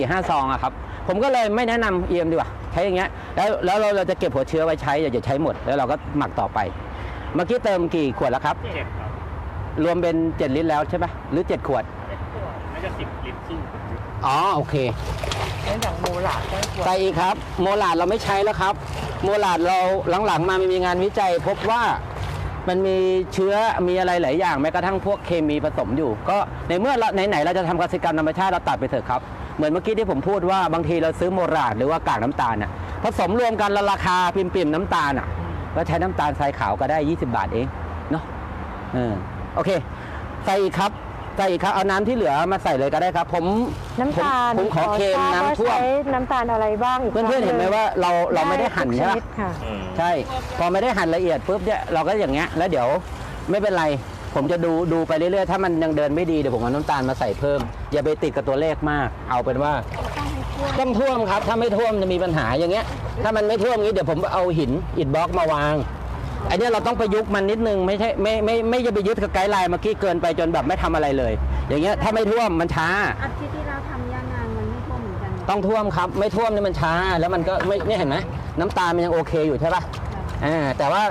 สี่ห้าซองอะครับ ผมก็เลยไม่แนะนำ EM ดีกว่า ใช้อย่างเงี้ย แล้วแล้วเราเราจะเก็บหัวเชื้อไว้ใช้อย่าจะใช้หมด แล้วเราก็หมักต่อไป เมื่อกี้เติมกี่ขวดแล้วครับ เจ็ดครับรวมเป็น 7 ลิตรแล้วใช่ไหมหรือ 7 ขวด น่าจะสิบลิตรครึ่งอ๋อ โอเคเนื่องจากโมหลาดได้กว่าใส่อีกครับ โมลาดเราไม่ใช้แล้วครับ โมลาดเราหลังๆ มามันมีงานวิจัย พบว่ามันมีเชื้อมีอะไรหลายอย่างแม้กระทั่งพวกเคมีผสมอยู่ ก็ในเมื่อเราไหนๆเราจะทำเกษตรกรรมธรรมชาติเราตัดไปเถอะครับ เหมือนเมื่อกี้ที่ผมพูดว่าบางทีเราซื้อโมลาดหรือว่ากากน้ำตาลน่ะผสมรวมกันแล้วราคาปิ่มๆน้ำตาลอะก็ใช้น้ำตาลทรายขาวก็ได้ 20 บาทเองเนาะเออโอเค ใส่อีกครับใส่อีกครับเอาน้ำที่เหลือมาใส่เลยก็ได้ครับ ผมน้ำตาลผมผมขอเค็มทราบน้ำท่วมใช้น้ำตาลอะไรบ้างอีกเพื่อนๆเห็นไหมว่าเราเราไม่ได้หั่นทุกชใช่ไหมนิดค่ะใช่ พอไม่ได้หั่นละเอียดปุ๊บเนี่ยเราก็อย่างเงี้ยแล้วเดี๋ยวไม่เป็นไร ผมจะดูดูไปเรื่อยๆ ถ้ามันยังเดินไม่ดีเดี๋ยวผมเอาน้ำตาลมาใส่เพิ่ม อย่าไปติดกับตัวเลขมาก เอาเป็นว่าต้องท่วมครับ ถ้าไม่ท่วมจะมีปัญหาอย่างเงี้ย ถ้ามันไม่ท่วมงี้เดี๋ยวผมเอาหินอิฐบล็อกมาวางอันเนี้ยเราต้องประยุกต์มันนิดนึงไม่ใช่ไม่ไม่ไม่จะไปยึดกับไกด์ไลน์เมื่อกี้เกินไปจนแบบไม่ทำอะไรเลย อย่างเงี้ยถ้าไม่ท่วมมันช้าอาทิตย์ที่เราทำย่างงานมันไม่ท่วมเหมือนกันต้องท่วมครับ ไม่ท่วมนี่มันช้า แล้วมันก็ไม่เนี่ยเห็นไหมน้ำตาลมันยังโอเคอยู่ใช่ปะอ่าแต่ว่า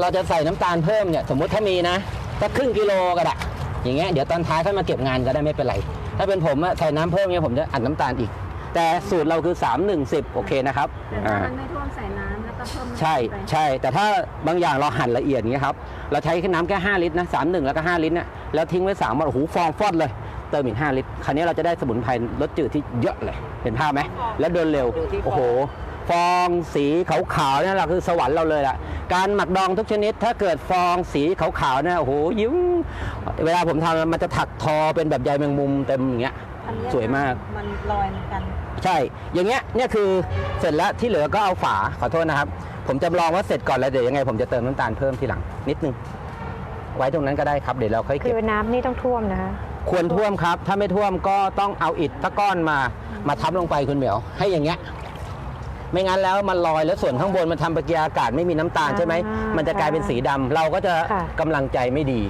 เราจะใส่น้ำตาลเพิ่มเนี่ยสมมุติถ้ามีนะ สักครึ่งกิโลก็ได้อย่างเงี้ยเดี๋ยวตอนท้ายค่อยมาเก็บงานก็ได้ไม่เป็นไร ถ้าเป็นผมอะใส่น้ำเพิ่มเนี่ยผมจะอัดน้ำตาลอีก แต่สูตรเราคือ 3 1 10 โอเคนะครับแต่ถ้าอ่ามันไม่ท่วมใส่น้ำแล้วก็เพิ่มน้ำใช่ไปใช่ แต่ถ้าบางอย่างเราหั่นละเอียดอย่างเงี้ยครับเราใช้แค่น้ำแค่ 5 ลิตรนะ3 1 แล้วก็ 5 ลิตรเนี่ยแล้วทิ้งไว้ 3 วันโอ้โหฟองฟอดเลย เติมอีก 5 ลิตร คราวนี้เราจะได้สมุนไพรรสจืดที่เยอะเลย เห็นภาพไหม แล้วเดินเร็ว โอ้โห ฟองสีขาวๆเนี่ยแหละคือสวรรค์เราเลยล่ะ การหมักดองทุกชนิด ถ้าเกิดฟองสีขาวๆเนี่ยโอ้โหยิ้ม เวลาผมทำมันจะถักทอเป็นแบบใยแมงมุมเต็มอย่างเงี้ย อันเนี้สวยมาก มันลอยเหมือนกัน ใช่ อย่างเงี้ยเนี่ยคือเสร็จแล้วที่เหลือก็เอาฝาขอโทษนะครับ ผมจำลองว่าเสร็จก่อนแล้วเดี๋ยวยังไงผมจะเติมน้ำตาลเพิ่มทีหลังนิดนึง ไว้ตรงนั้นก็ได้ครับเดี๋ยวเราค่อยคืเก็บ อน้ำนี่ต้องท่วมนะคะควรท่วมครับ ถ้าไม่ท่วมก็ต้องเอาอิฐตะก้อนมามาทับลงไปคุณเหมียว ให้อย่างเงี้ย ไม่งั้นแล้วมันลอยแล้วส่วนข้างบนมันทำปฏิกิริยาอากาศไม่มีน้ำตาลใช่ไหมอ่ามัมันจะกลายเป็นสีดำเราก็จะค่ะ กำลังใจไม่ดี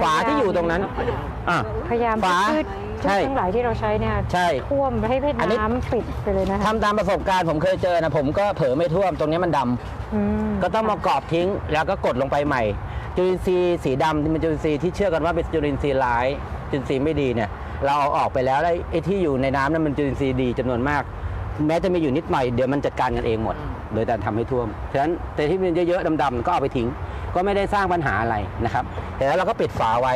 ฝาที่อยู่ตรงนั้นอะ พยายามฝาพืชใช่ ทั้งหลายที่เราใช้เนี่ยใช่ ท่วมให้เพศอันนี้ น้ำปิดไปเลยนะคะทำตามประสบการณ์ผมเคยเจอนะผมก็เผลอไม่ท่วมตรงนี้มันดำ อืม ก็ต้องมากรอบทิ้งแล้วก็กดลงไปใหม่ จุลินทรีย์สีดำที่เป็นจุลินทรีย์ที่เชื่อกันว่าเป็นจุลินทรีย์ร้ายจุลินทรีย์ไม่ดีเนี่ยเราเอาออกไปแล้วแล้วไอ้ที่อยู่ในน้ำนั้นมันจุลินทรีย์ดีจำนวนมาก แม้จะมีอยู่นิดหน่อยเดี๋ยวมันจัดการกันเองหมด โดยการทำให้ท่วม ฉะนั้นแต่ที่มันเยอะๆดำๆก็เอาไปทิ้ง ก็ไม่ได้สร้างปัญหาอะไรนะครับ แต่แล้วเราก็ปิดฝาไว้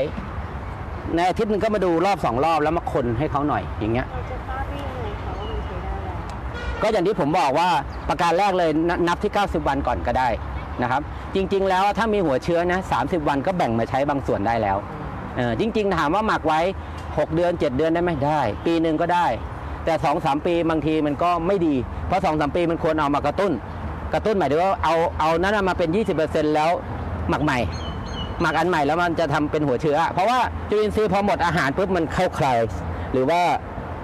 ในอาทิตย์หนึงก็มาดูรอบสองรอบแล้วมาคนให้เขาหน่อยอย่างเงี้ยเราจะทราบได้ยังไงคะว่ามันใช้ได้แล้วก็อย่างที่ผมบอกว่าประการแรกเลยนนับที่ 90 วันก่อนก็ได้นะครับ จริง ๆ แล้วถ้ามีหัวเชื้อนะ30 วันก็แบ่งมาใช้บางส่วนได้แล้วเออจริง ๆ ถามว่าหมักไว้ 6 เดือน 7 เดือนได้ไหมได้ ปีหนึ่งก็ได้ แต่2-3ปีบางทีมันก็ไม่ดี เพราะ2-3ปีมันควรเอามากระตุ้น กระตุ้นหมายถึงว่าเอาเอานั้นนะมาเป็น 20%แล้วหมักใหม่ หมักอันใหม่แล้วมันจะทำเป็นหัวเชื้อ เพราะว่าจุลินทรีย์พอหมดอาหารปุ๊บมันเข้าคลายหรือว่า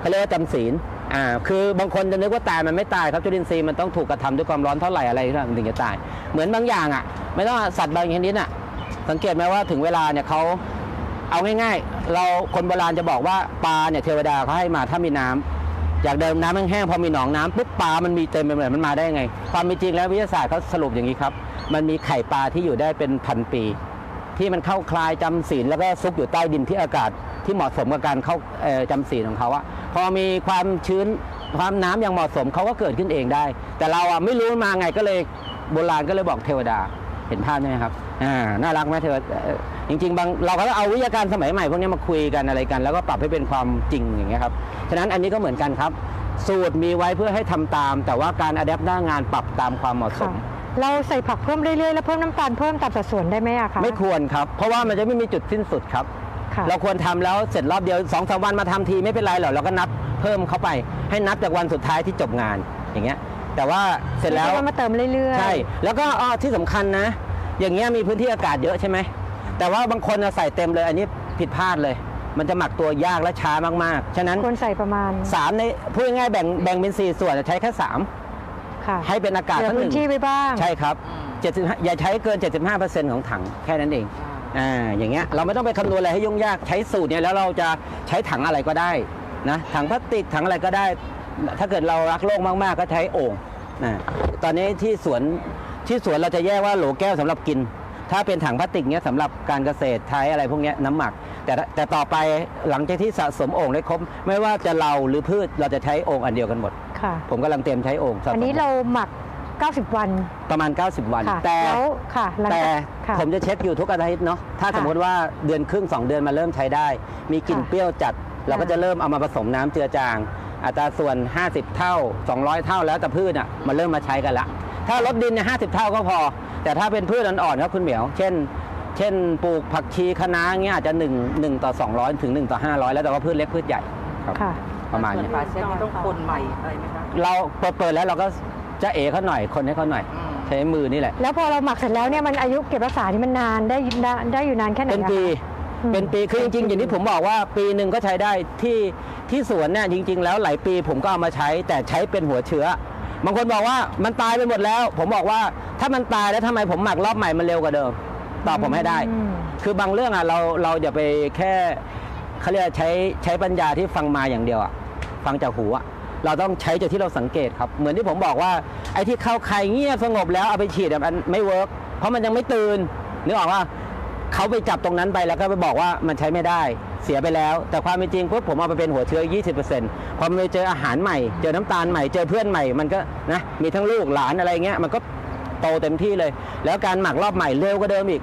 เขาเรียกว่าจำศีลอ่าคือบางคนจะนึกว่าตายมันไม่ตายครับจุลินทรีย์มันต้องถูกกระทำด้วยความร้อนเท่าไหร่อะไรถึงจะตาย เหมือนบางอย่างอะ ไม่ต้องสัตว์บางชนิดอะสังเกตไหมว่าถึงเวลาเนี่ยเขาเอาง่ายๆ เราคนโบราณจะบอกว่าปลาเนี่ยเทวดาเขาให้มาถ้ามีน้ำ จากเดิมน้ำแห้งๆพอมีหนองน้ำปุ๊บปลา มันมีเต็มไปหมดมันมาได้ยังไง ความเป็นจริงแล้ววิทยาศาสตร์เขาสรุปอย่างนี้ครับ มันมีไข่ปลาที่อยู่ได้เป็นพันปี ที่มันเข้าคลายจำศีลแล้วก็ซุกอยู่ใต้ดินที่อากาศที่เหมาะสมกับการเข้าจำศีลของเขาอะพอมีความชื้นความน้ำอย่างเหมาะสมเขาก็เกิดขึ้นเองได้ แต่เราอะไม่รู้มาไงก็เลยโบราณก็เลยบอกเทวดาเห็นภาพไหมครับอ่าน่ารักไหมเทวดาเอ่อจริงๆบางเราก็เอาวิทยาการสมัยใหม่พวกนี้มาคุยกันอะไรกัน แล้วก็ปรับให้เป็นความจริงอย่างเงี้ยครับฉะนั้นอันนี้ก็เหมือนกันครับ สูตรมีไว้เพื่อให้ทำตาม แต่ว่าการอัดแอปหน้างานปรับตามความเหมาะสค่ะมเราใส่ผักเพิ่มเรื่อยๆแล้วเพิ่มน้ำตาลเพิ่มตามสัดส่วนได้ไหมอะคะไม่ควรครับ เพราะว่ามันจะไม่มีจุดสิ้นสุดครับค่ะเราควรทำแล้วเสร็จรอบเดียวสองสามวันมาทำทีไม่เป็นไรหรอกเราก็นับเพิ่มเข้าไป ให้นับจากวันสุดท้ายที่จบงานอย่างเงี้ยแต่ว่าเสร็จแล้วไม่ใช่ว่ามาเติมเรื่อยๆใช่แล้วก็อ้อที่สำคัญนะ อย่างเงี้ยมีพื้นที่อากาศเยอะใช่ไหมแต่ว่าบางคนน่ะใส่เต็มเลย อันนี้ผิดพลาดเลย มันจะหมักตัวยากและช้ามากๆ ฉะนั้นควรใส่ประมาณสามในพูดง่ายๆแบ่งแบ่งเป็นสี่ส่วนใช้แค่สามค่ะให้เป็นอากาศเหลือทั้งหพื้นึ่นงที่ไว้บ้างใช่ครับ75อย่าใช้เกิน 75%ของถังแค่นั้นเองอ่าอย่างเงี้ยเราไม่ต้องไปคำนวณอะไรให้ยุ่งยากใช้สูตรเนี่ยแล้วเราจะใช้ถังอะไรก็ได้นะถังพลาสติกถังอะไรก็ได้ ถ้าเกิดเรารักโลกมาก ๆ ก็ใช้โอ่งนะตอนนี้ที่สวน ที่สวนเราจะแยกว่าโหลแก้วสำหรับกิน ถ้าเป็นถังพลาสติกเนี้ยสำหรับการเกษตรใช้อะไรพวกเนี้ยน้ำหมัก แต่ถ้าแต่ต่อไปหลังจากที่สะสมโอ่งได้ครบ ไม่ว่าจะเราหรือพืชเราจะใช้โอ่งอันเดียวกันหมดค่ะผมกำลังเตรียมใช้โอ่งสะสมอันนี้เราหมัก 90 วันประมาณ 90 วันค่ะแต่แล้วค่ะหลังแต่จากค่ะผมจะเช็คอยู่ทุกอาทิตย์เนาะถ้าค่ะสมมติว่าเดือนครึ่ง 2 เดือนมาเริ่มใช้ได้ มีกลิ่นค่ะเปรี้ยวจัด เราก็ค่ะจะเริ่มเอามาผสมน้ำเจือจางอัตราส่วน 50 เท่า 200 เท่าแล้วแต่พืชอะมาเริ่มมาใช้กันละ ถ้าลดดินเนี่ย50เท่าก็พอ แต่ถ้าเป็นพืชอ่อนๆครับคุณเหมียว เช่น เช่นปลูกผักชีคะน้าเงี้ยอาจจะ1 1ต่อ200 ถึง 1 ต่อ 500 แล้วแต่ว่าพืชเล็กพืชใหญ่ครับค่ะ ประมาณส่วนเนี้ยปลาเช็ดนี่ต้องคนใหม่อะไรไหมคะเราเปิดเปิดแล้วเราก็จะเอเขาหน่อยคนให้เขาหน่อย อืม ใช้มือนี่แหละ แล้วพอเราหมักเสร็จแล้วเนี่ยมันอายุเก็บรักษานี่มันนานได้ได้ได้อยู่นานแค่ไหนเป็นอะคะ ปีอืม เป็นปีคือจริงๆอย่างที่ผมบอกว่าปีหนึ่งก็ใช้ได้ที่ที่สวนเนี่ยจริง ๆ แล้วหลายปีผมก็เอามาใช้แต่ใช้เป็นหัวเชื้อ บางคนบอกว่ามันตายไปหมดแล้ว ผมบอกว่าถ้ามันตายแล้วทำไมผมหมักรอบใหม่มันเร็วกว่าเดิม ตอบผมให้ได้อืมคือบางเรื่องอะเราเราอย่าไปแค่เขาเรียกใช้ใช้ปัญญาที่ฟังมาอย่างเดียวอะฟังจากหูอะเราต้องใช้จากที่เราสังเกตครับ เหมือนที่ผมบอกว่าไอ้ที่เข้าใครเงียบสงบแล้วเอาไปฉีดอะมันไม่เวิร์กเพราะมันยังไม่ตื่นนึกออกว่าเขาไปจับตรงนั้นไปแล้วก็ไปบอกว่ามันใช้ไม่ได้เสียไปแล้ว แต่ความเป็นจริงปุ๊บผมเอาไปเป็นหัวเชื้อ 20% พอมันไปเจออาหารใหม่ เจอน้ำตาลใหม่ เจอเพื่อนใหม่ มันก็นะ มีทั้งลูกหลานอะไรเงี้ย มันก็โตเต็มที่เลย แล้วการหมักรอบใหม่เร็วกว่าเดิมอีก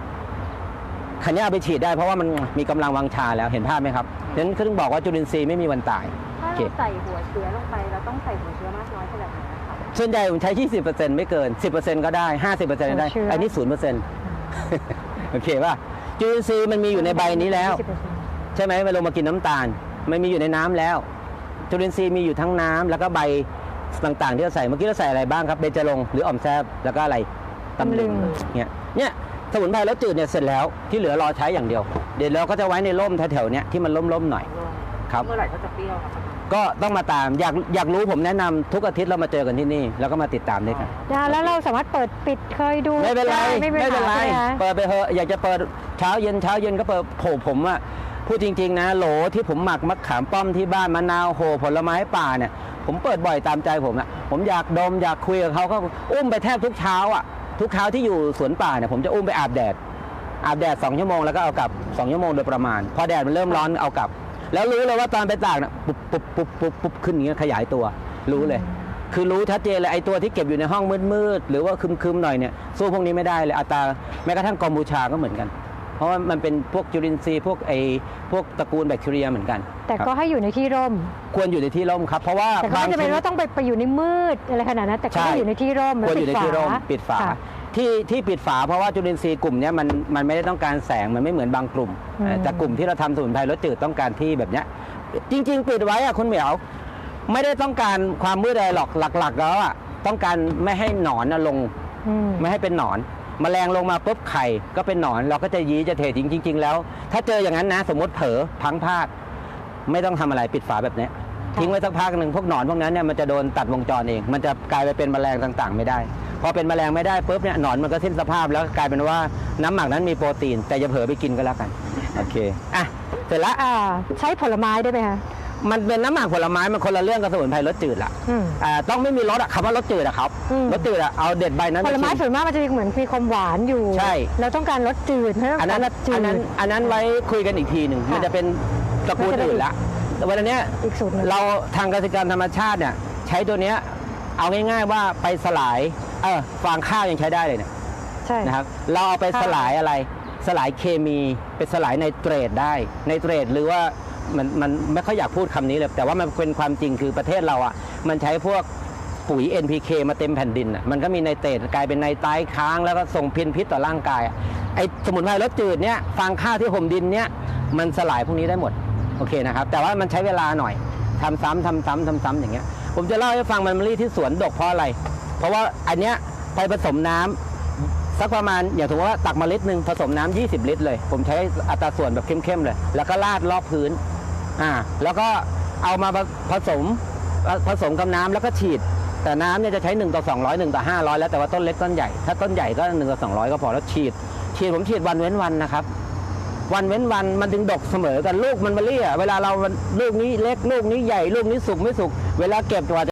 คันนี้เอาไปฉีดได้เพราะว่ามันมีกำลังวังชาแล้ว เห็นภาพไหมครับฉะนั้นคือต้องบอกว่าจุลินทรีย์ไม่มีวันตายถ้าโอเคเราใส่หัวเชื้อลงไป เราต้องใส่หัวเชื้อมากน้อยขนาดไหนอะคะส่วนใหญ่ผมใช้ 20%ไม่เกิน 10%ก็ได้ 50%ก็ได้หัวเชื้ออัอันนี้ 0%โอเคป่ะ จุลินทรีย์มันมีอยู่ในใบนี้แล้ว20%ใช่ไหมมันลงมากินน้ำตาล มันมีอยู่ในน้ำแล้ว จุลินทรีย์มีอยู่ทั้งน้ำแล้วก็ใบต่างๆ ที่เราใส่เมื่อกี้เราใส่อะไรบ้างครับเบญจรงค์หรืออ่อมแซบแล้วก็อะไรตำลึงเนี่ยเนี่ยสมุนไพรรสจืดเนี่ยเสร็จแล้วที่เหลือรอใช้อย่างเดียว เดี๋ยวเราก็จะไว้ในร่มแถวๆเนี้ยที่มันร่มๆหน่อยครับเมื่อไหร่เขาจะเปรี้ยวครับก็ต้องมาตามอยากอยากรู้ผมแนะนำทุกอาทิตย์เรามาเจอกันที่นี่ แล้วก็มาติดตามด้วยกันนะแล้วเราสามารถเปิดปิดเคยดูไม่เป็นไรด้ไม่เป็นเป็นไรใช่หมคะเปิดไปเถอะอยากจะเปิดเช้าเย็นเช้าเย็นก็เปิดโผผมอะ พูดจริง ๆ นะ โหลที่ผมหมักมะขามป้อมที่บ้านมะนาวโหผลไม้ป่าเนี่ย ผมเปิดบ่อยตามใจผมอะผมอยากดมอยากคุยกับเขาก็อุ้มไปแทบทุกเช้าอะทุกเช้าที่อยู่สวนป่าเนี่ยผมจะอุ้มไปอาบแดด อาบแดด2ชั่วโมงแล้วก็เอากลับ2ชั่วโมงโดยประมาณ พอแดดมันเริ่มร้อนเอากลับ แล้วรู้เลยว่าตอนไปตากเนี่ยปุ๊บปุ๊บปุ๊บปุ๊บปุ๊บขึ้นอย่างเงี้ยขยายตัว รู้เลย คือรู้ชัดเจนเลยไอ้ตัวที่เก็บอยู่ในห้องมืดๆหรือว่าคึมๆหน่อยเนี่ยสู้พวกนี้ไม่ได้เลยอัตราแม้กระทั่งกอมบูชาก็เหมือนกันเราะว่ามันเป็นพวกจุลินทรีย์พวกไอ้พวกตระกูลแบคทีเรียเหมือนกัน แต่ครับก็ให้อยู่ในที่ร่ม ควรอยู่ในที่ร่มครับ เพราะว่าแต่ก็บางไม่จำเป็นชนิดว่าต้องไปไปอยู่ในมืดอะไรขนาดนั้นแต่ก็ใช่ให้อยู่ในที่ร่มควรแล้วอยู่ในปิดที่ร่มฝาปิดฝาค่ะที่ที่ปิดฝาเพราะว่าจุลินทรีย์กลุ่มเนี้ยมันมันไม่ได้ต้องการแสงมันไม่เหมือนบางกลุ่มอืมเอ่อแต่กลุ่มที่เราทำสมุนไพรรสจืดต้องการที่แบบเนี้ยจริง ๆ ปิดไว้อะคุณเหมียว ไม่ได้ต้องการความมืดอะไรหรอกหลัก ๆ แล้วอะต้องการไม่ให้หนอนน่ะลงอืมไม่ให้เป็นหนอน แมลงลงมาปุ๊บไข่ก็เป็นหนอน เราก็จะยี้จะเทจริงจริง ๆ แล้ว ถ้าเจออย่างนั้นนะ สมมติเผลอพังพลาดไม่ต้องทำอะไรปิดฝาแบบเนี้ยทิ้งไว้สักพักหนึ่งพวกหนอนพวกนั้นเนี่ยมันจะโดนตัดวงจรเอง มันจะกลายไปเป็นแมลงต่างๆ ไม่ได้ พอเป็นแมลงไม่ได้ปุ๊บเนี่ยหนอนมันก็สิ้นสภาพแล้วกลายเป็นว่าน้ำหมักนั้นมีโปรตีน แต่อย่าเผลอไปกินก็แล้วกันโอเคอะเสร็จละอ่าใช้ผลไม้ได้ไหมคะ มันเป็นน้ำหมักผลไม้มันคนละเรื่องกับสมุนไพรรสจืดละอืม อ่าต้องไม่มีรสอะคำว่ารสจืดอะครับอืม รสจืดอะเอาเด็ดใบนั้นผลไม้ปชิส่วนมากมันจะมีเหมือนมีความหวานอยู่ใช่ เราต้องการรสจืดเพราะฉะอันนั้นรสจือัดนนั้นอันนั้นไว้คุยกันอีกทีหนึ่งค่ะมันจะเป็นตระกูลมันจะได้อื่นละแต่วันนี้อีกสูตรหนึ่ง เราทางเกษตรกรรมธรรมชาติเนี่ยใช้ตัวเนี้ยเอาง่ายๆว่าไปสลายเออฟางข้าวยังใช้ได้เลยเนี่ย ใช่ นะครับเราเอาไปค่ะสลายอะไรสลายเคมีเป็นสลายไนเตรตได้ไนเตรตหรือว่า มันมันไม่ค่อยอยากพูดคำนี้เลยแต่ว่ามันเป็นความจริงคือประเทศเราอะมันใช้พวกปุ๋ย NPK มาเต็มแผ่นดินอะมันก็มีไนเตรตกลายเป็นไนไตรค้างแล้วก็ส่งพิษพิษต่อร่างกายอไอสมุนไพรรสจืดเนี่ยฟางข้าวที่ห่มดินเนี่ยมันสลายพวกนี้ได้หมดโอเคนะครับ แต่ว่ามันใช้เวลาหน่อยทำซ้ำทำซ้ำทำซ้ำอย่างเงี้ย ผมจะเล่าให้ฟังมันมะลิที่สวนดกเพราะอะไร เพราะว่าอันเนี้ยไปผสมน้ำ สักประมาณอย่างสมมติว่าตักมาลิตรหนึ่งผสมน้ำ20 ลิตรเลย ผมใช้อัตราส่วนแบบเข้มๆเลย แล้วก็ราดรอบพื้นอ่าแล้วก็เอามาผสมผสมกับน้ำแล้วก็ฉีด แต่น้ำเนี่ยจะใช้1ต่อ200 1ต่อ500 แล้วแต่ว่าต้นเล็กต้นใหญ่ ถ้าต้นใหญ่ก็1ต่อ200 ก็พอแล้วฉีด ฉีดผมฉีดวันเว้นวันนะครับวันเว้นวันมันถึงดกเสมอกันลูกมันมาเลี่ยเวลาเราลูกนี้เล็กลูกนี้ใหญ่ลูกนี้สุกไม่สุกเวลาเก็บตัว